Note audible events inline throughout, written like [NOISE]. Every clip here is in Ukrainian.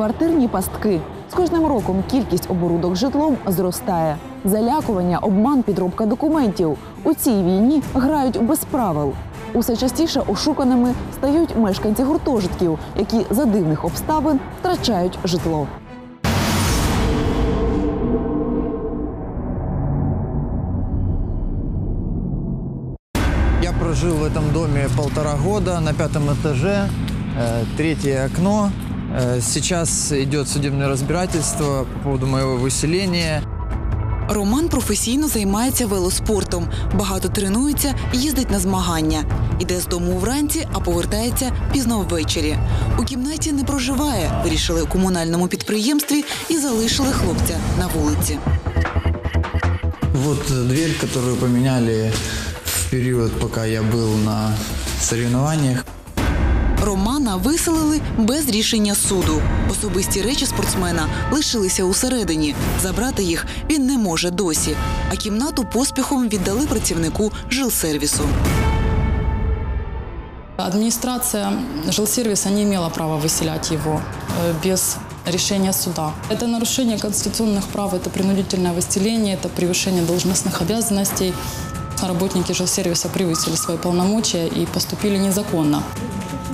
Квартирні пастки. З кожним роком кількість оборудок житлом зростає. Залякування, обман, підробка документів. У цій війні грають без правил. Усе частіше ошуканими стають мешканці гуртожитків, які за дивних обставин втрачають житло. Я прожил в этом доме полтора года на пятом этаже, э, третье окно. Э, Сейчас идет судебное разбирательство по поводу моего выселения. Роман професійно займається велоспортом, багато тренується, їздить на змагання. Іде з дому вранці, а повертається пізно ввечері. У кімнаті не проживає, вирішили у комунальному підприємстві і залишили хлопця на вулиці. Вот э, дверь, которую поменяли в период, пока я был на соревнованиях. Романа виселили без рішення суду. Особисті речі спортсмена лишилися усередині. Забрати їх він не може досі. А кімнату поспіхом віддали працівнику жилсервісу. Администрация жилсервиса не имела права выселять его э, без решения суда. Это нарушение конституционных прав, это принудительное выселение, это превышение должностных обязанностей. Работники жилсервиса превысили свои полномочия и поступили незаконно.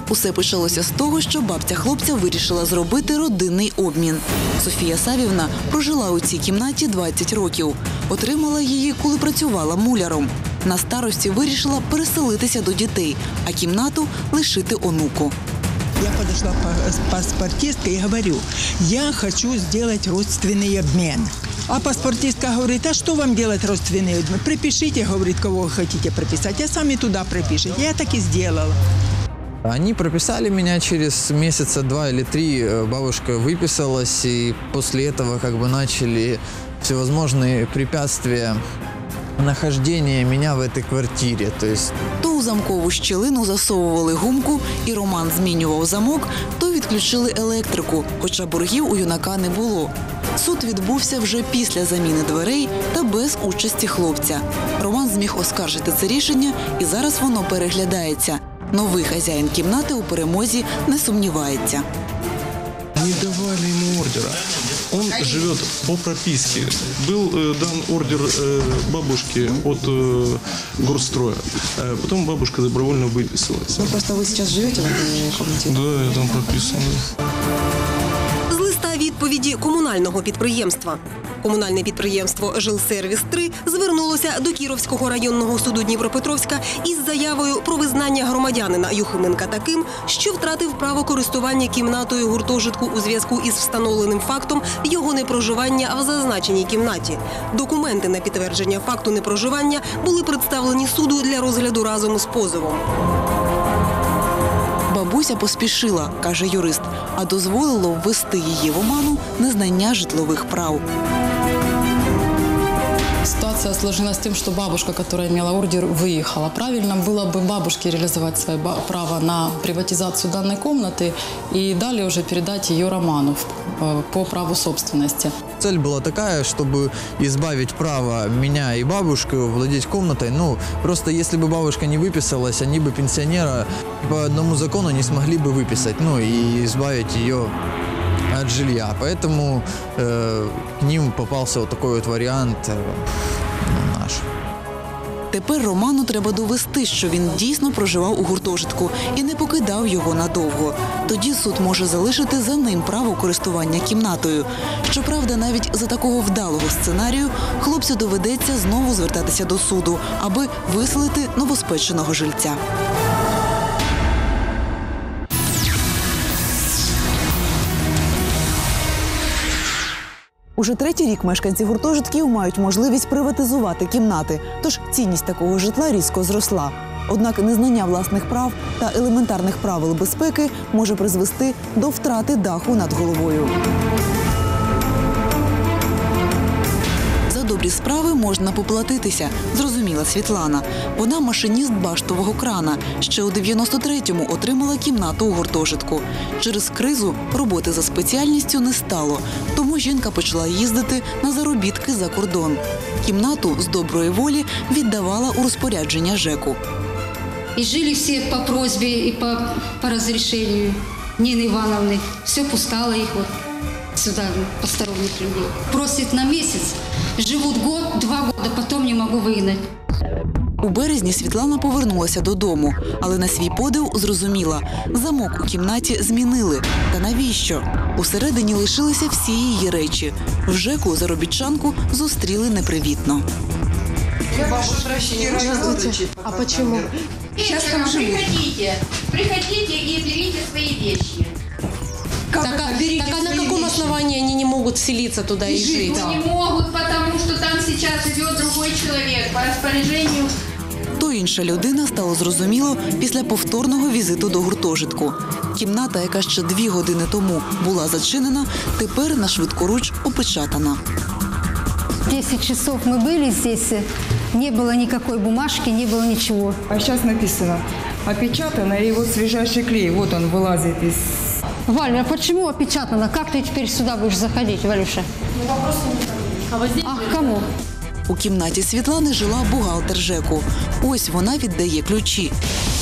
Усе почалося з того, що бабця хлопця вирішила зробити родинний обмін. Софія Савівна прожила у цій кімнаті 20 років. Отримала її, коли працювала муляром. На старості вирішила переселитися до дітей, а кімнату лишити онуку. Я подошла по- паспортистке и говорю, я хочу сделать родственный обмен. А паспортистка говорит, а что вам делать родственный обмен? Припишите, говорит, кого вы хотите прописать, а сами туда пропишите. Я так и сделала. Они прописали меня через месяца два или три. э, Бабушка выписалась, и после этого как бы начали всевозможные препятствия нахождения меня в этой квартире. То есть То у замкову щілину засовували гумку, і Роман змінював замок, то відключили електрику, хоча боргів у юнака не було. Суд відбувся вже після заміни дверей та без участі хлопця. Роман зміг оскаржити це рішення, і зараз воно переглядається. Новий хазяїн кімнати у перемозі не сумнівається. Не давали ему ордера. Он живет по прописке. Был э, дан ордер э, бабушке от э, горстроя. Э, потом бабушка добровольно выписалась. Просто вы сейчас живете в этой комнате? Да, я там прописан. да. З листа відповіді комунального підприємства. Комунальне підприємство Жилсервіс 3 звернулося до Кіровського районного суду Дніпропетровська із заявою про визнання громадянина Юхименка таким, що втратив право користування кімнатою гуртожитку у зв'язку із встановленим фактом його непроживання в зазначеній кімнаті. Документи на підтвердження факту непроживання були представлені суду для розгляду разом з позовом. Бабуся поспішила, каже юрист, а дозволило ввести її в оману незнання житлових прав. Сложилась тем, что бабушка, которая имела ордер, выехала. Правильно было бы бабушке реализовать свое право на приватизацию данной комнаты и далее уже передать ее Роману э, по праву собственности. цель была такая, чтобы избавить право меня и бабушку владеть комнатой. Ну, просто если бы бабушка не выписалась, они бы пенсионера по одному закону не смогли бы выписать, ну и избавить ее от жилья. Поэтому э, к ним попался вот такой вот вариант наш. Тепер Роману треба довести, що він дійсно проживав у гуртожитку і не покидав його надовго. Тоді суд може залишити за ним право користування кімнатою. Щоправда, навіть за такого вдалого сценарію хлопцю доведеться знову звертатися до суду, аби виселити новоспеченого жильця. Уже третій рік мешканці гуртожитків мають можливість приватизувати кімнати, тож цінність такого житла різко зросла. Однак незнання власних прав та елементарних правил безпеки може призвести до втрати даху над головою. Добрі справи можна поплатитися, зрозуміла Світлана. Вона машиніст баштового крана. Ще у 93-му отримала кімнату у гуртожитку. Через кризу роботи за спеціальністю не стало, тому жінка почала їздити на заробітки за кордон. Кімнату з доброї волі віддавала у розпорядження ЖЕКу. И жили все по просьбе и по, по разрешению. Нины Ивановны. Все пускало их вот сюда, посторонних людей. Просит на месяц, живут год, два года, потом не могу выгнать. У березні Світлана повернулася додому, але на свій подив зрозуміла, замок у кімнаті змінили. Та навіщо? Усередині лишилися всі її речі. В ЖЕКу заробітчанку зустріли непривітно. А почему? Сейчас там живу. Приходите, приходите и берите свои вещи Так, так, а- берите так а на свои каком вещи. основании они не могут вселиться туда и, жить? Не могут, потому что там сейчас живет другой человек по распоряжению То інша людина стало зрозуміло після повторного візиту до гуртожитку. Кімната, яка ще дві години тому була зачинена, тепер на швидкоруч опечатана. 10 часов мы были здесь, не было никакой бумажки, не было ничего. А сейчас написано опечатано, и вот свежайший клей, вот он вылазит из... Валя, а почему опечатано? Как ты теперь сюда будешь заходить, Валюша? А вот здесь? А к кому? У кімнаті Світлани жила бухгалтер ЖЕКу. Ось вона віддає ключі.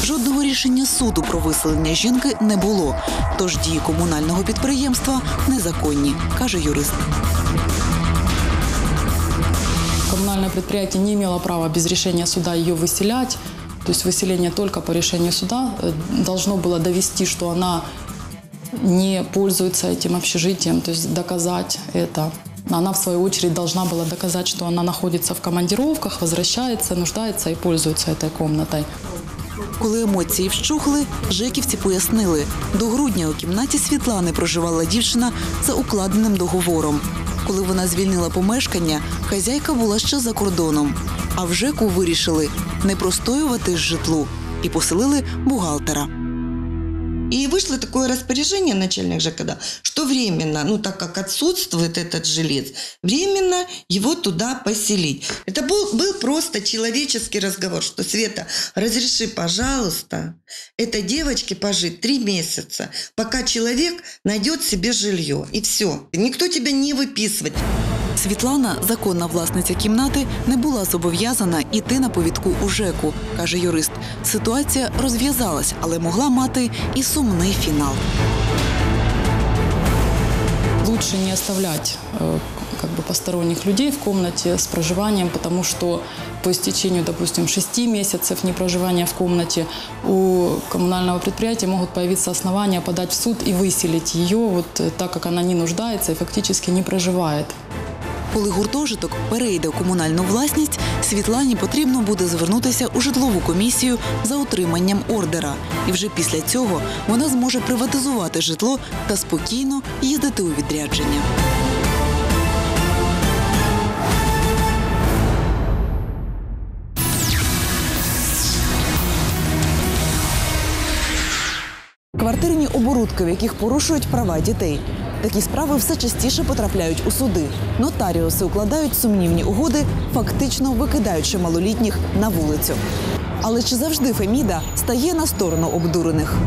Жодного рішення суду про виселення жінки не було. Тож дії комунального підприємства незаконні, каже юрист. Коммунальное предприятие не имело права без решения суда ее выселять. То есть выселение только по решению суда э, должно было довести, что она не пользуется этим общежитием, то есть доказать это. Она, в свою очередь, должна была доказать, что она находится в командировках, возвращается, нуждается и пользуется этой комнатой. Коли емоції вщухли, жеківці пояснили, до грудня у кімнаті Світлани проживала дівчина за укладеним договором. Коли вона звільнила помешкання, хазяйка була ще за кордоном. А в ЖЕКу вирішили не простоювати з житлу і поселили бухгалтера. И вышло такое распоряжение начальник ЖКД, что временно, ну так как отсутствует этот жилец, временно его туда поселить. Это был, был просто человеческий разговор, что Света, разреши, пожалуйста, этой девочке пожить три месяца, пока человек найдет себе жилье. И все. Никто тебя не выписывает. Світлана, законна власниця кімнати, не була зобов'язана йти на повідку у ЖЕКу, каже юрист. Ситуація розв'язалась, але могла мати і сумний фінал. лучше не оставлять э, как бы посторонних людей в комнате с проживанием, потому что по истечению, допустим, 6 месяцев непроживания в комнате у коммунального предприятия могут появиться основания подать в суд и выселить ее, вот э, так как она не нуждается и фактически не проживает. Коли гуртожиток перейде у комунальну власність, Світлані потрібно буде звернутися у житлову комісію за отриманням ордера. І вже після цього вона зможе приватизувати житло та спокійно їздити у відрядження. Квартирні оборудки, в яких порушують права дітей. Такі справи все частіше потрапляють у суди. Нотаріуси укладають сумнівні угоди, фактично викидаючи малолітніх на вулицю. Але чи завжди Феміда стає на сторону обдурених?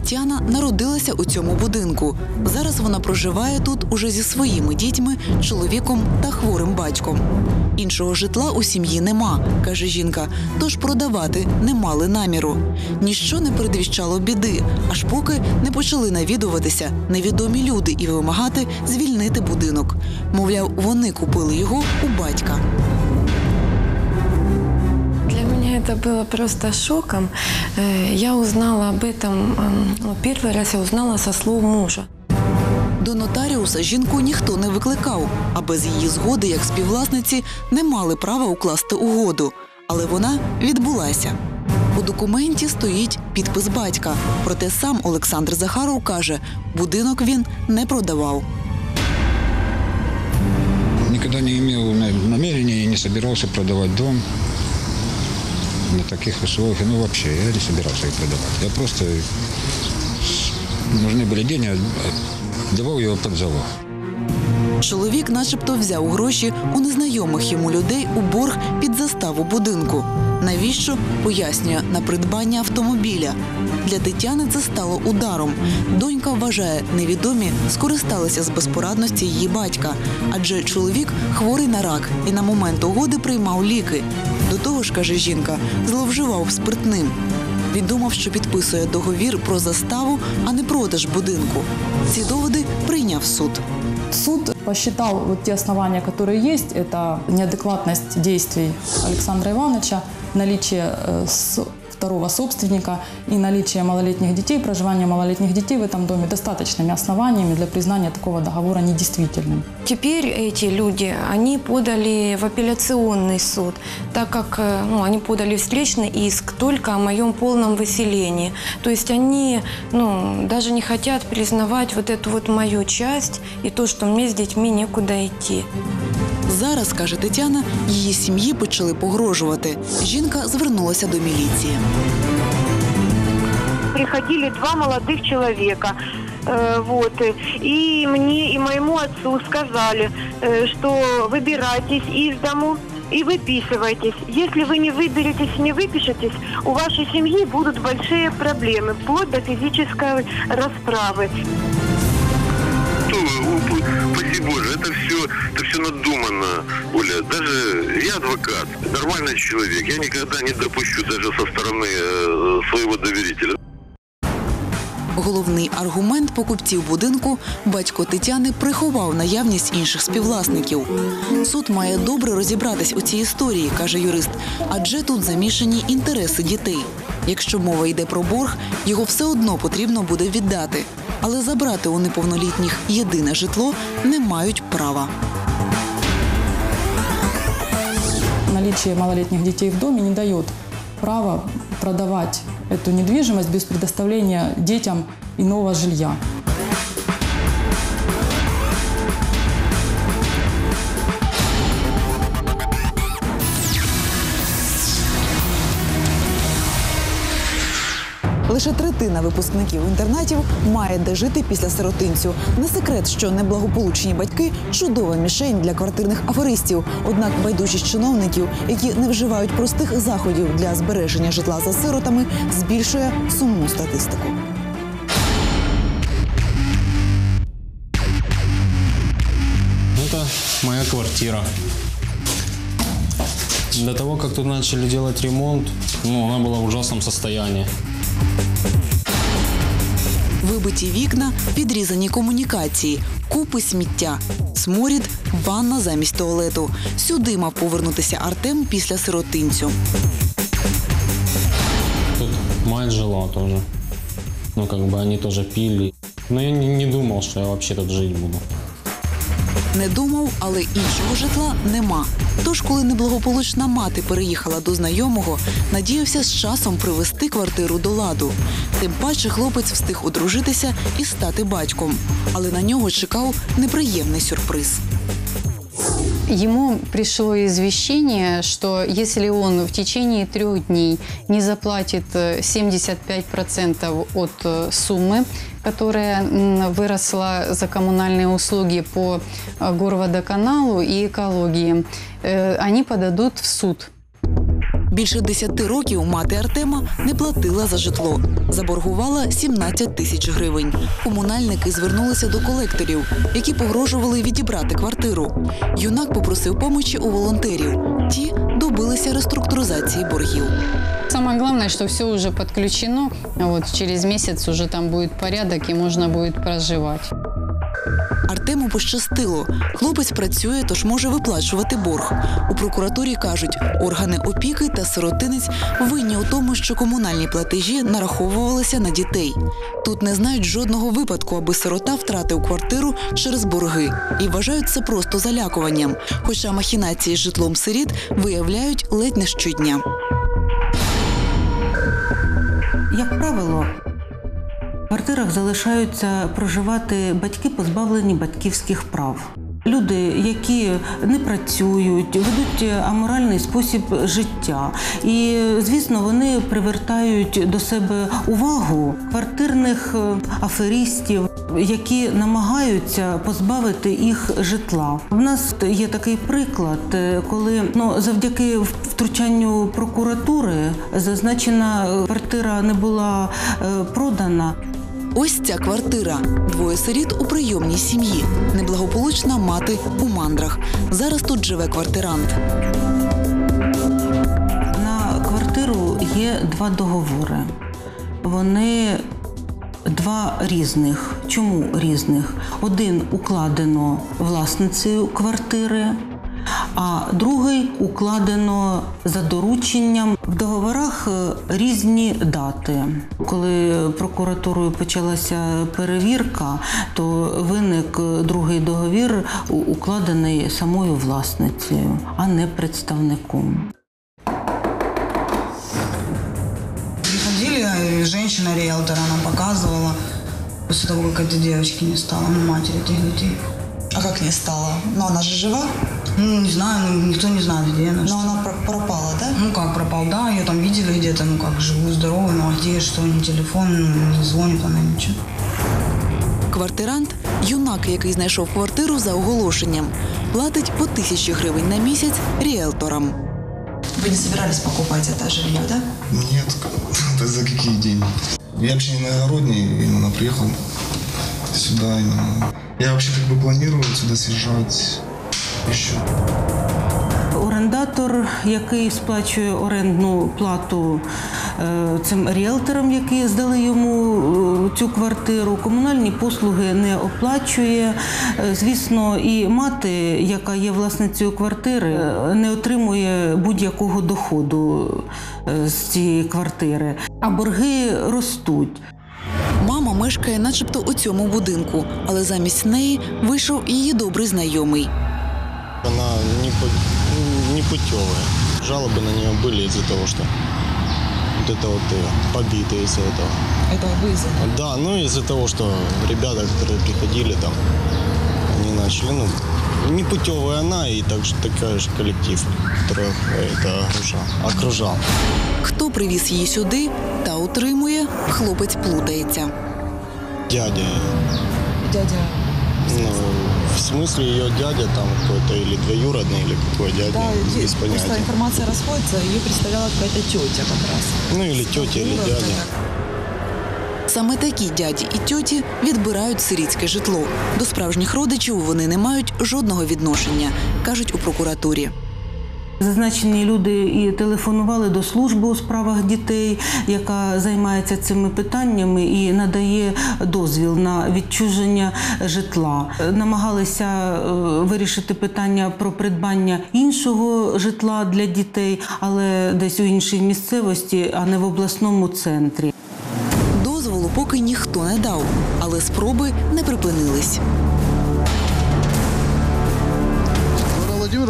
Тетяна народилася у цьому будинку. Зараз вона проживає тут уже зі своїми дітьми, чоловіком та хворим батьком. Іншого житла у сім'ї нема, каже жінка, тож продавати не мали наміру. Ніщо не передвіщало біди, аж поки не почали навідуватися невідомі люди і вимагати звільнити будинок. Мовляв, вони купили його у батька Для меня это было просто шоком. Э, Я узнала об этом, эм, ну, первый раз я узнала со слов мужа. До нотаріуса жінку ніхто не викликав, а без її згоди, як співвласниці, не мали права укласти угоду. Але вона відбулася. У документі стоїть підпис батька. Проте сам Олександр Захаров каже, будинок він не продавав. Никогда не имел на- намерения и не собирался продавать дом на таких условиях. Ну, вообще, я не собирался их продавать. Я просто... Нужны были деньги, давал его под залог. Чоловік, начебто, взяв гроші у незнайомих йому людей у борг під заставу будинку. Навіщо пояснює на придбання автомобіля. Для Тетяни це стало ударом. Донька вважає, невідомі скористалися з безпорадності її батька, адже чоловік хворий на рак і на момент угоди приймав ліки. До того ж, каже жінка, зловживав спиртним. Він думав, що підписує договір про заставу, а не продаж будинку. Ці доводи прийняв суд. Суд посчитал вот те основания, которые есть. Это неадекватность действий Александра Ивановича, наличие э, с- второго собственника и наличие малолетних детей, проживание малолетних детей в этом доме достаточными основаниями для признания такого договора недействительным. Теперь эти люди, они подали в апелляционный суд, так как э, ну, они подали встречный иск только о моем полном выселении. То есть они ну, даже не хотят признавать вот эту вот мою часть и то, что мне с детьми некуда идти. Зараз, каже Тетяна, її сім'ї почали погрожувати. Жінка звернулася до міліції. приходили два молодых человека. э, Вот, э, и мне, и моему отцу сказали, э, что выбирайтесь из дому и выписывайтесь. Если вы не выберетесь и не выпишетесь, у вашей семьи будут большие проблемы, вплоть до физической расправы. Боже, это все, это все надуманно, Оля. Даже я адвокат, нормальный человек. Я никогда не допущу даже со стороны э, своего доверителя. Головний аргумент покупців будинку батько Тетяни приховав наявність інших співвласників. Суд має добре розібратись у цій історії, каже юрист, адже тут замішані інтереси дітей. Якщо мова йде про борг, його все одно потрібно буде віддати. Але забрати у неповнолітніх єдине житло не мають права. Наличие малолетних детей в доме не дает права продавать эту недвижимость без предоставления детям иного жилья. Лише третина випускників інтернатів має де жити після сиротинцю. Не секрет, що неблагополучні батьки чудова мішень для квартирних аферистів. Однак байдужість чиновників, які не вживають простих заходів для збереження житла за сиротами, збільшує сумну статистику. Это моя квартира. До того, как тут начали делать ремонт, ну, она была в ужасном состоянии. Вибиті вікна, підрізані комунікації, купи сміття, сморід, ванна замість туалету. Сюди мав повернутися Артем після сиротинцю. Тут мать жила теж. Ну, как бы они тоже пили. Я не, думал, что я вообще тут жить буду. Не думав, але іншого житла нема. Тож, коли неблагополучна мати переїхала до знайомого, надіявся з часом привести квартиру до ладу. Тим паче хлопець встиг одружитися і стати батьком. Але на нього чекав неприємний сюрприз. Ему пришло извещение, что если он в течение трех дней не заплатит э, 75% от э, суммы, которая выросла за коммунальные услуги по э, горводоканалу и экологии, э, они подадут в суд. Більше 10 років мати Артема не платила за житло. Заборгувала 17 тисяч гривень. Комунальники звернулися до колекторів, які погрожували відібрати квартиру. Юнак попросив помочі у волонтерів. Ті добилися реструктуризації боргів. Самое главное, что все уже подключено. Вот через месяц уже там будет порядок и можно будет проживать. Артему пощастило. Хлопець працює, тож може виплачувати борг. У прокуратурі кажуть, органи опіки та сиротинець винні у тому, що комунальні платежі нараховувалися на дітей. Тут не знають жодного випадку, аби сирота втратив квартиру через борги і вважають це просто залякуванням. Хоча махінації з житлом сиріт виявляють ледь не щодня. Як правило, квартирах залишаються проживати батьки, позбавлені батьківських прав. Люди, які не працюють, ведуть аморальний спосіб життя. І, звісно, вони привертають до себе увагу квартирних е, аферистів, які намагаються позбавити їх житла. В нас є такий приклад, е, коли ну, завдяки втручанню прокуратури зазначена квартира не була е, продана. Ось ця квартира. Двоє сиріт у прийомній сім'ї. Неблагополучна мати у мандрах. Зараз тут живе квартирант. На квартиру є два договори. Вони два різних. Чому різних? Один укладено власницею квартири, а другий укладено за дорученням. В договорах е, різні дати. Коли прокуратурою почалася перевірка, то виник е, другий договір, у- укладений самою власницею, а не представником. Приходили, и женщина-риэлтор, она показывала, после того, как этой девочки не стало, ну, матери этих детей. А как не стало? Но она же жива? Ну, не знаю, ну, никто не знает, где она. Но она про- пропала, да? Ну, как пропал, да, ее там видели где-то, ну, как, живую, здоровую, ну, а где, что, ни телефон, ну, не звонит она, ничего. Квартирант юнак, який знайшов квартиру за оголошенням, платить по тисячі гривень на місяць ріелторам. Вы не собирались покупать это жилье, да? Нет, [LAUGHS] это за какие деньги? Я вообще не иногородний, именно приехал сюда именно. Я вообще как бы планирую сюда съезжать еще. Орендатор, який сплачує орендну плату е, цим ріелторам, які здали йому е, цю квартиру, комунальні послуги не оплачує. Е, Звісно, і мати, яка є власницею квартири, не отримує будь-якого доходу з цієї квартири, а борги ростуть. Мама мешкає начебто у цьому будинку, але замість неї вийшов її добрий знайомий. Она не, не путевая. Жалобы на нее были из-за того, что вот это вот э, побитые из-за этого. Это вы из Да, ну из-за того, что ребята, которые приходили там, они начали, ну, не путевая она и также такая же коллектив, который это окружал. окружал. Хто привіз її сюди та утримує, хлопець плутається. Дядя, Дядя ну, в смысле ее дядя там какой-то или двоюродный, или какой дядя, Да, без просто информация расходится, ее представляла какая-то тетя как раз. Ну или тетя, или дядя. Саме такі дяді і тьоті відбирають сирітське житло. До справжніх родичів вони не мають жодного відношення, кажуть у прокуратурі. Зазначені люди і телефонували до служби у справах дітей, яка займається цими питаннями і надає дозвіл на відчуження житла. Намагалися е, вирішити питання про придбання іншого житла для дітей, але десь у іншій місцевості, а не в обласному центрі. Дозволу поки ніхто не дав, але спроби не припинились.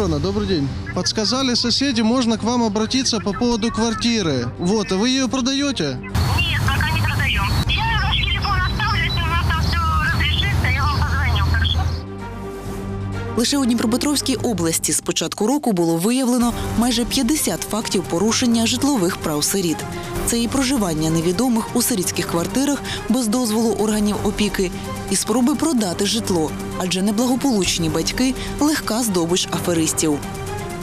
Лора Владимировна, добрый день. Подсказали соседи, можно к вам обратиться по поводу квартиры. Вот, а вы ее продаете? Нет, пока не продаем. Я ваш телефон оставлю, если у нас там все разрешится, я вам позвоню, хорошо? Лише у Дніпропетровській області з початку року було виявлено майже 50 фактів порушення житлових прав сиріт. Це і проживання невідомих у сирітських квартирах без дозволу органів опіки, і спроби продати житло, адже неблагополучні батьки легка здобич аферистів.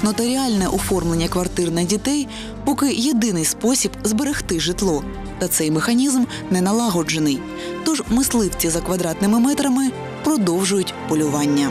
Нотаріальне оформлення квартир на дітей поки єдиний спосіб зберегти житло. Та цей механізм не налагоджений. Тож мисливці за квадратними метрами продовжують полювання.